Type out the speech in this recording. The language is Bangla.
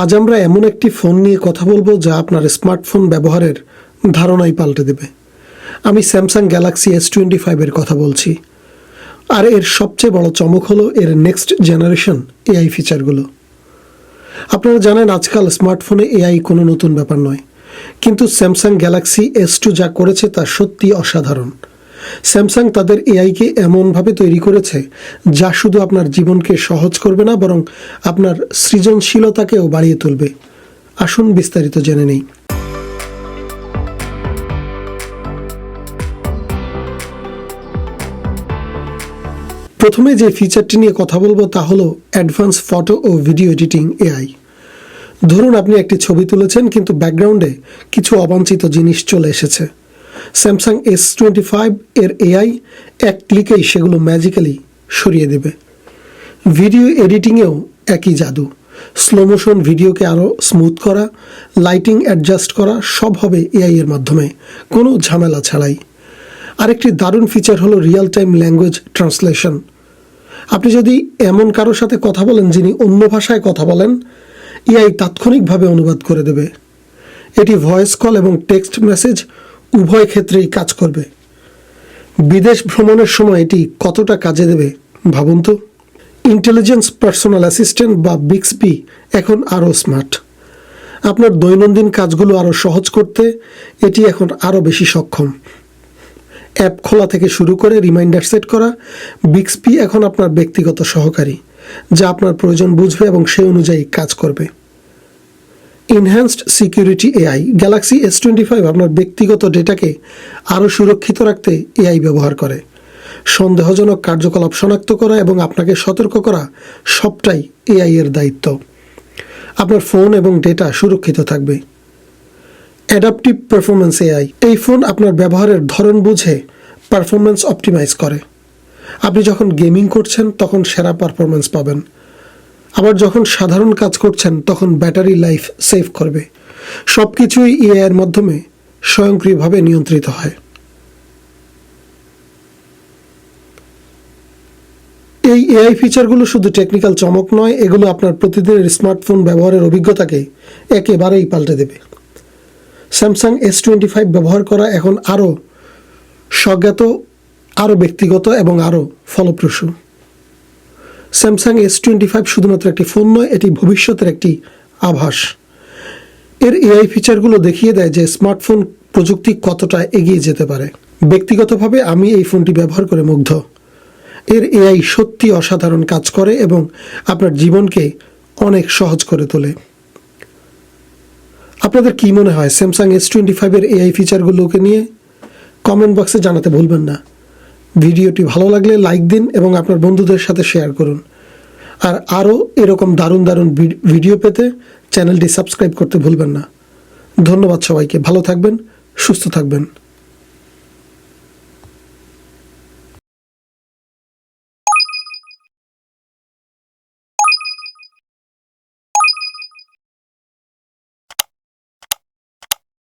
আজ আমরা এমন একটি ফোন নিয়ে কথা বলব যা আপনার স্মার্টফোন ব্যবহারের ধারণাই পাল্টে দেবে। আমি স্যামসাং গ্যালাক্সি এস টোয়েন্টি ফাইভের কথা বলছি। আর এর সবচেয়ে বড় চমক হলো এর নেক্সট জেনারেশন এআই ফিচারগুলো আপনারা জানেন আজকাল স্মার্টফোনে এআই কোনো নতুন ব্যাপার নয়। কিন্তু স্যামসাং গ্যালাক্সি এস টু যা করেছে তা সত্যি অসাধারণ। স্যামসাং তাদের এআইকে এমনভাবে তৈরি করেছে যা শুধু আপনার জীবনকে সহজ করবে না, বরং আপনার সৃজনশীলতাকেও বাড়িয়ে তুলবে। আসুন বিস্তারিত জেনে নেই। প্রথমে যে ফিচারটি নিয়ে কথা বলব তা হলো অ্যাডভান্স ফটো ও ভিডিও এডিটিং এআই ধরুন আপনি একটি ছবি তুলেছেন, কিন্তু ব্যাকগ্রাউন্ডে কিছু অবাঞ্ছিত জিনিস চলে এসেছে। স্যামসাং এস টোয়েন্টি ফাইভ এর এআই এক ক্লিকেই সেগুলো ম্যাজিক্যালি সরিয়ে দেবে। ভিডিও এডিটিংয়েও একই জাদু। স্লো মোশন ভিডিওকে আরও স্মুথ করা লাইটিং অ্যাডজাস্ট করা সব হবে এআই এর মাধ্যমে, কোনো ঝামেলা ছাড়াই। আরেকটি দারুণ ফিচার হলো রিয়েল টাইম ল্যাঙ্গুয়েজ ট্রান্সলেশন আপনি যদি এমন কারোর সাথে কথা বলেন যিনি অন্য ভাষায় কথা বলেন এআই তাৎক্ষণিকভাবে অনুবাদ করে দেবে। এটি ভয়েস কল এবং টেক্সট মেসেজ উভয় ক্ষেত্রেই কাজ করবে। বিদেশ ভ্রমণের সময় এটি কতটা কাজে দেবে, ভাবুন তো? ইন্টেলিজেন্স পার্সোনাল অ্যাসিস্ট্যান্ট বা বিক্সপি এখন আরও স্মার্ট আপনার দৈনন্দিন কাজগুলো আরও সহজ করতে এটি এখন আরও বেশি সক্ষম। অ্যাপ খোলা থেকে শুরু করে রিমাইন্ডার সেট করা বিক্সপি এখন আপনার ব্যক্তিগত সহকারী, যা আপনার প্রয়োজন বুঝবে এবং সে অনুযায়ী কাজ করবে। Enhanced security AI Galaxy S twenty five আপনার ব্যক্তিগত ডেটাকে আরও সুরক্ষিত রাখতে এআই ব্যবহার করে। সন্দেহজনক কার্যকলাপ শনাক্ত করা এবং আপনাকে সতর্ক করা সবটাই এআই এর দায়িত্ব। আপনার ফোন এবং ডেটা সুরক্ষিত থাকবে। অ্যাডাপটিভ পারফরমেন্স এআই এই ফোন আপনার ব্যবহারের ধরন বুঝে পারফরমেন্স অপটিমাইজ করে। আপনি যখন গেমিং করছেন, তখন সেরা পারফরমেন্স পাবেন। আবার যখন সাধারণ কাজ করছেন, তখন ব্যাটারি লাইফ সেভ করবে। সব কিছুই এআই এর মাধ্যমে স্বয়ংক্রিয়ভাবে নিয়ন্ত্রিত হয়। এই এআই ফিচারগুলো শুধু টেকনিক্যাল চমক নয়, এগুলো আপনার প্রতিদিনের স্মার্টফোন ব্যবহারের অভিজ্ঞতাকে একেবারেই পাল্টে দেবে। স্যামসাং এস টোয়েন্টি ফাইভ ব্যবহার করা এখন আরও স্বজ্ঞাত, আরও ব্যক্তিগত এবং আরও ফলপ্রসূ। স্যামসাং এস টোয়েন্টি ফাইভ শুধুমাত্র একটি ফোন নয়, এটি ভবিষ্যতের একটি আভাস। এর এআই ফিচারগুলো দেখিয়ে দেয় যে স্মার্টফোন প্রযুক্তি কতটা এগিয়ে যেতে পারে। ব্যক্তিগতভাবে আমি এই ফোনটি ব্যবহার করে মুগ্ধ। এর এআই সত্যি অসাধারণ কাজ করে এবং আপনার জীবনকে অনেক সহজ করে তোলে। আপনাদের কি মনে হয় স্যামসাং এস টোয়েন্টি ফাইভের এআই ফিচারগুলোকে নিয়ে? কমেন্ট বক্সে জানাতে ভুলবেন না। ভিডিওটি ভালো লাগলে লাইক দিন এবং আপনার বন্ধুদের সাথে শেয়ার করুন। আর আরও এরকম দারুণ দারুণ ভিডিও পেতে চ্যানেলটি সাবস্ক্রাইব করতে ভুলবেন না। ধন্যবাদ সবাইকে। ভালো থাকবেন, সুস্থ থাকবেন।